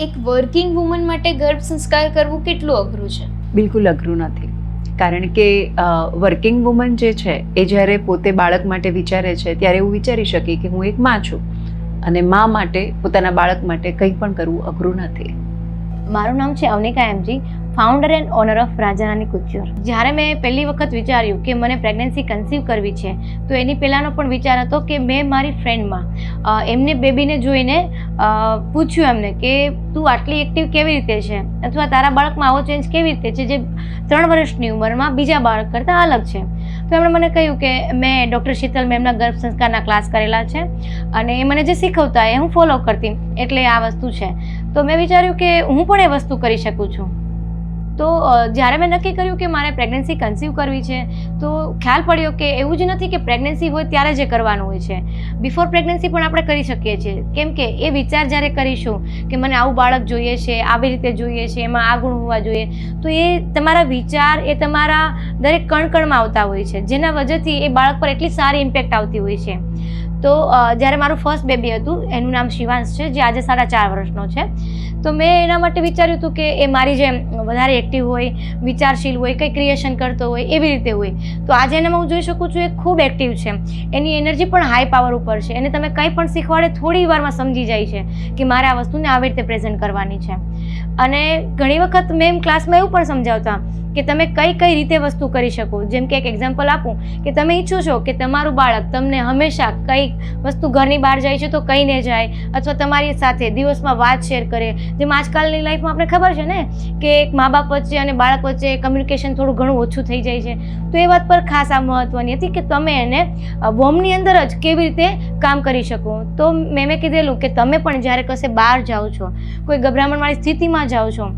એક working woman માટે ગર્ભ સંસ્કાર કરવું કેટલું અઘરું છે? બિલકુલ અઘરું નથી. કારણ કે વર્કિંગ વુમન જે છે એ જ્યારે પોતે બાળક માટે વિચારે છે ત્યારે એવું વિચારી શકે કે હું એક માં છું અને મા માટે પોતાના બાળક માટે કંઈ પણ કરવું અઘરું નથી. મારું નામ છે Avanika MG founder and owner of Rajarani couture જ્યારે મેં પહેલી વખત વિચાર્યું કે મને પ્રેગ્નન્સી કન્સીવ કરવી છે, તો એની પહેલાંનો પણ વિચાર હતો કે મેં મારી ફ્રેન્ડમાં એમને બેબીને જોઈને પૂછ્યું એમને કે તું આટલી એક્ટિવ કેવી રીતે છે? અથવા તારા બાળકમાં આવો ચેન્જ કેવી રીતે છે? જે ત્રણ વર્ષની ઉંમરમાં બીજા બાળક કરતાં અલગ છે. તો એમણે મને કહ્યું કે મેં ડૉક્ટર શીતલ મેમના ગર્ભ સંસ્કારના ક્લાસ કરેલા છે અને એ મને જે શીખવતા એ હું ફોલો કરતી, એટલે આ વસ્તુ છે. તો મેં વિચાર્યું કે હું પણ એ વસ્તુ કરી શકું છું. તો જ્યારે મેં નક્કી કર્યું કે મારે પ્રેગ્નન્સી કન્સીવ કરવી છે, તો ખ્યાલ પડ્યો કે એવું જ નથી કે પ્રેગ્નન્સી હોય ત્યારે જ કરવાનું હોય છે. બિફોર પ્રેગ્નન્સી પણ આપણે કરી શકીએ છીએ. કેમ કે એ વિચાર જ્યારે કરીશું કે મને આવું બાળક જોઈએ છે, આવી રીતે જોઈએ છે, એમાં આ ગુણ હોવા જોઈએ, તો એ તમારા વિચાર, એ તમારા દરેક કણકણમાં આવતા હોય છે. જેના વજહથી એ બાળક પર એટલી સારી ઇમ્પેક્ટ આવતી હોય છે. તો જ્યારે મારું ફર્સ્ટ બેબી હતું, એનું નામ શિવાંશ છે, જે આજે સાડા ચાર વર્ષનો છે. તો મેં એના માટે વિચાર્યું હતું કે એ મારી જેમ વધારે એક્ટિવ હોય, વિચારશીલ હોય, કંઈ ક્રિએશન કરતો હોય, એવી રીતે હોય. તો આજે એનામાં હું જોઈ શકું છું, એ ખૂબ એક્ટિવ છે. એની એનર્જી પણ હાઈ પાવર ઉપર છે. એને તમે કંઈ પણ શીખવાડે, થોડી વારમાં સમજી જાય છે કે મારે આ વસ્તુને આવી રીતે પ્રેઝન્ટ કરવાની છે. અને ઘણી વખત મેમ ક્લાસમાં એવું પણ સમજાવતા કે તમે કઈ કઈ રીતે વસ્તુ કરી શકો? જેમ કે એક એક્ઝામ્પલ આપું કે તમે ઈચ્છો છો કે તમારું બાળક તમને હંમેશા કંઈક વસ્તુ ઘરની બહાર જાય છે તો કહીને જાય અથવા તમારી સાથે દિવસમાં વાત શેર કરે. જેમ આજકાલની લાઈફમાં આપણે ખબર છે ને કે એક મા બાપ વચ્ચે અને બાળક વચ્ચે કમ્યુનિકેશન થોડું ઘણું ઓછું થઈ જાય છે. તો એ વાત પર ખાસ આ મહત્ત્વની હતી કે તમે એને વોમની અંદર જ કેવી રીતે કામ કરી શકો? તો મેં કીધેલું કે તમે પણ જ્યારે કશે બહાર જાઓ છો, કોઈ ગભરામણવાળી સ્થિતિમાં જાઓ છો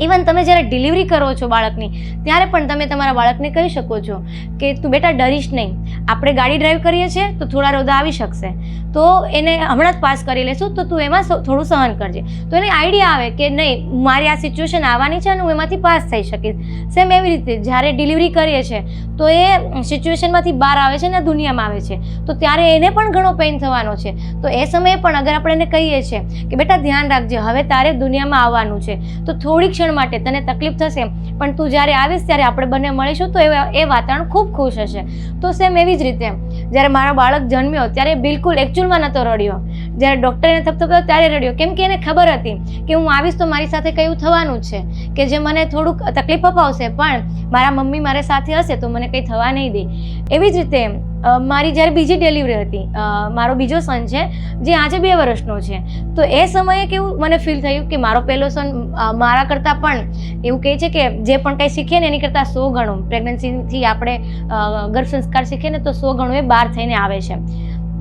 ઇવન તમે જ્યારે ડિલિવરી કરો છો બાળકની, ત્યારે પણ તમે તમારા બાળકને કહી શકો છો કે, તું બેટા ડરીશ નહીં. આપણે ગાડી ડ્રાઈવ કરીએ છીએ, તો થોડા રોદા આવી શકશે. તો એને હમણાં જ પાસ કરી લેશું, તો તું એમાં થોડું સહન કરજે. તો એને આઈડિયા આવે કે નહીં, મારી આ સિચ્યુએશન આવવાની છે અને હું એમાંથી પાસ થઈ શકીશ. સેમ એવી રીતે, જ્યારે ડિલિવરી કરીએ છીએ તો એ સિચ્યુએશનમાંથી બહાર આવે છે ને દુનિયામાં આવે છે. તો ત્યારે એને પણ ઘણો પેઇન થવાનો છે. તો એ સમયે પણ અગર આપણે એને કહીએ છીએ કે, બેટા, ધ્યાન રાખજે, હવે તારે દુનિયામાં આવવાનું છે. તો થોડી ક્ષણ માટે તને તકલીફ થશે, પણ તું જ્યારે આવીશ ત્યારે આપણે બંને મળીશું, તો એ વાતાવરણ ખૂબ ખુશ હશે. તો સેમ એવી જ રીતે જ્યારે મારો બાળક જન્મ્યો ત્યારે બિલકુલ એકચ્યુઅલમાં નહોતો રડ્યો. જ્યારે ડૉક્ટરને થપથપ્યો ત્યારે રડ્યો. કેમ કે એને ખબર હતી કે હું આવીશ તો મારી સાથે કયું થવાનું છે. કે જે મને થોડુંક તકલીફ અપાવશે, પણ મારા મમ્મી મારી સાથે હશે તો મને કંઈ થવા નહીં દે. એવી જ રીતે મારી જ્યારે બીજી ડિલિવરી હતી મારો બીજો સન છે, જે આજે બે વર્ષનો છે. તો એ સમયે કેવું મને ફીલ થયું કે મારો પહેલો સન મારા કરતાં પણ એવું કહે છે કે જે પણ કંઈ શીખીએ ને એની કરતાં સો ગણું. પ્રેગ્નન્સીથી આપણે ગર્ભ સંસ્કાર શીખીએ ને તો સો ગણું એ બહાર થઈને આવે છે.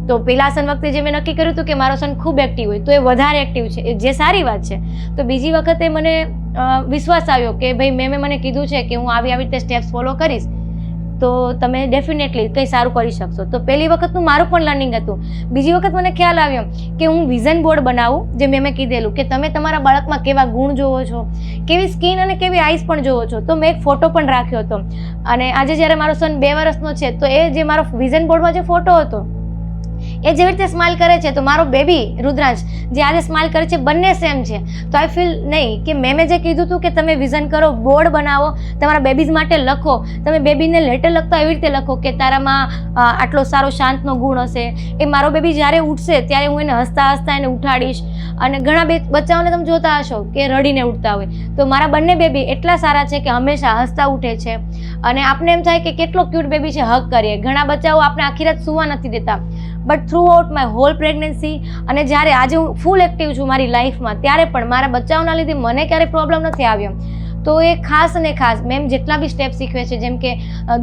તો પહેલા સન વખતે જે મેં નક્કી કર્યું હતું કે મારો સન ખૂબ એક્ટિવ હોય, તો એ વધારે એક્ટિવ છે. જે સારી વાત છે. તો બીજી વખતે મને વિશ્વાસ આવ્યો કે ભાઈ મેં મને કીધું છે કે હું આવી આવી રીતે સ્ટેપ્સ ફોલો કરીશ. તો તમે ડેફિનેટલી કંઈ સારું કરી શકશો. તો પહેલી વખતનું મારું પણ લર્નિંગ હતું. બીજી વખત મને ખ્યાલ આવ્યો કે હું વિઝન બોર્ડ બનાવું, જે મેં મેં કીધેલું કે તમે તમારા બાળકમાં કેવા ગુણ જોવો છો, કેવી સ્કિન અને કેવી આઈસ પણ જોવો છો. તો મેં એક ફોટો પણ રાખ્યો હતો. અને આજે જ્યારે મારો સન બે વર્ષનો છે, તો એ જે મારો વિઝન બોર્ડમાં જે ફોટો હતો એ જેવી રીતે સ્માઇલ કરે છે, તો મારો બેબી રુદ્રાંશ, જે આજે સ્માઇલ કરે છે, બંને સેમ છે. તો આઈ ફીલ નહીં કે મેં મેં જે કીધું હતું કે તમે વિઝન કરો બોર્ડ બનાવો, તમારા બેબીઝ માટે લખો, તમે બેબીને લેટર લખતા એવી રીતે લખો કે તારામાં આટલો સારો શાંતનો ગુણ હશે. એ મારો બેબી જ્યારે ઉઠશે, ત્યારે હું એને હસતા હસતા એને ઉઠાડીશ. અને ઘણા બે બચ્ચાઓને તમે જોતા હશો કે રડીને ઉઠતા હોય. તો મારા બંને બેબી એટલા સારા છે કે હંમેશા હસતા ઉઠે છે. અને આપણે એમ થાય કે કેટલો ક્યુટ બેબી છે હક કરીએ. ઘણા બચ્ચાઓ આપણે આખી રાત સૂવા નથી દેતા. But throughout my whole pregnancy અને જ્યારે આજે હું ફૂલ એક્ટિવ છું મારી લાઈફમાં ત્યારે પણ મારા બચ્ચાઓના લીધે મને ક્યારેય પ્રોબ્લેમ નથી આવ્યો. તો એ ખાસ અને ખાસ મેમ જેટલા બી સ્ટેપ શીખવે છે, જેમ કે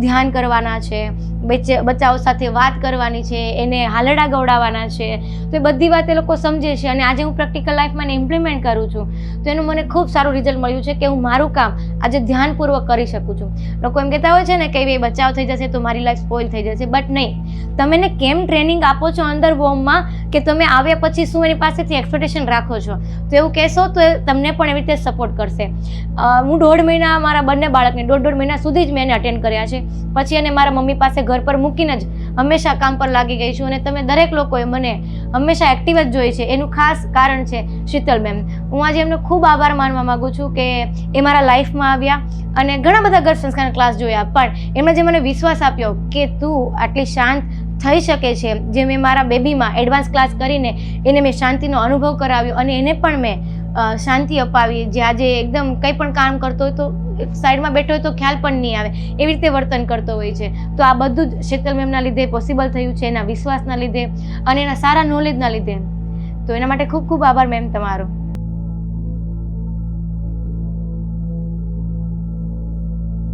ધ્યાન કરવાના છે બચ્ચાઓ સાથે વાત કરવાની છે, એને હાલડા ગવડાવવાના છે. તો એ બધી વાત એ લોકો સમજે છે અને આજે હું પ્રેક્ટિકલ લાઈફમાં એને ઇમ્પ્લિમેન્ટ કરું છું. તો એનું મને ખૂબ સારું રિઝલ્ટ મળ્યું છે કે હું મારું કામ આજે ધ્યાનપૂર્વક કરી શકું છું. લોકો એમ કહેતા હોય છે ને કે ભાઈ બચાવ થઈ જશે તો મારી લાઈફ સ્પોઇલ થઈ જશે. બટ નહીં. તમે એને કેમ ટ્રેનિંગ આપો છો અંદર વોર્મમાં કે તમે આવ્યા પછી શું એની પાસેથી એક્સપેક્ટેશન રાખો છો? તો એવું કહેશો તો તમને પણ એવી રીતે સપોર્ટ કરશે. હું દોઢ મહિના મારા બંને બાળકને દોઢ દોઢ મહિના સુધી જ મેં એને અટેન્ડ કર્યા છે. પછી એને મારા મમ્મી પાસે ઘર પર મૂકીને જ હંમેશા કામ પર લાગી ગઈ છું અને તમે દરેક લોકોએ મને હંમેશા એક્ટિવ જ જોઈ છે. એનું ખાસ કારણ છે શીતલ મેમ. હું આજે એમનો ખૂબ આભાર માનવા માગું છું કે એ મારા લાઈફમાં આવ્યા અને ઘણા બધા ઘર સંસ્કારના ક્લાસ જોયા. પણ એમણે જે મને વિશ્વાસ આપ્યો કે તું આટલી શાંત થઈ શકે છે, જે મેં મારા બેબીમાં એડવાન્સ ક્લાસ કરીને એને મેં શાંતિનો અનુભવ કરાવ્યો અને એને પણ મેં શાંતિ અપાવી. જે આજે એકદમ કંઈ પણ કામ કરતો હોય તો સાઈડમાં બેઠો હોય તો ખ્યાલ પણ નહીં આવે. એવી રીતે વર્તન કરતો હોય છે. તો આ બધું જ શીતલ મેમના લીધે પોસિબલ થયું છે, એના વિશ્વાસના લીધે અને એના સારા નોલેજના લીધે. તો એના માટે ખૂબ ખૂબ આભાર મેમ તમારો.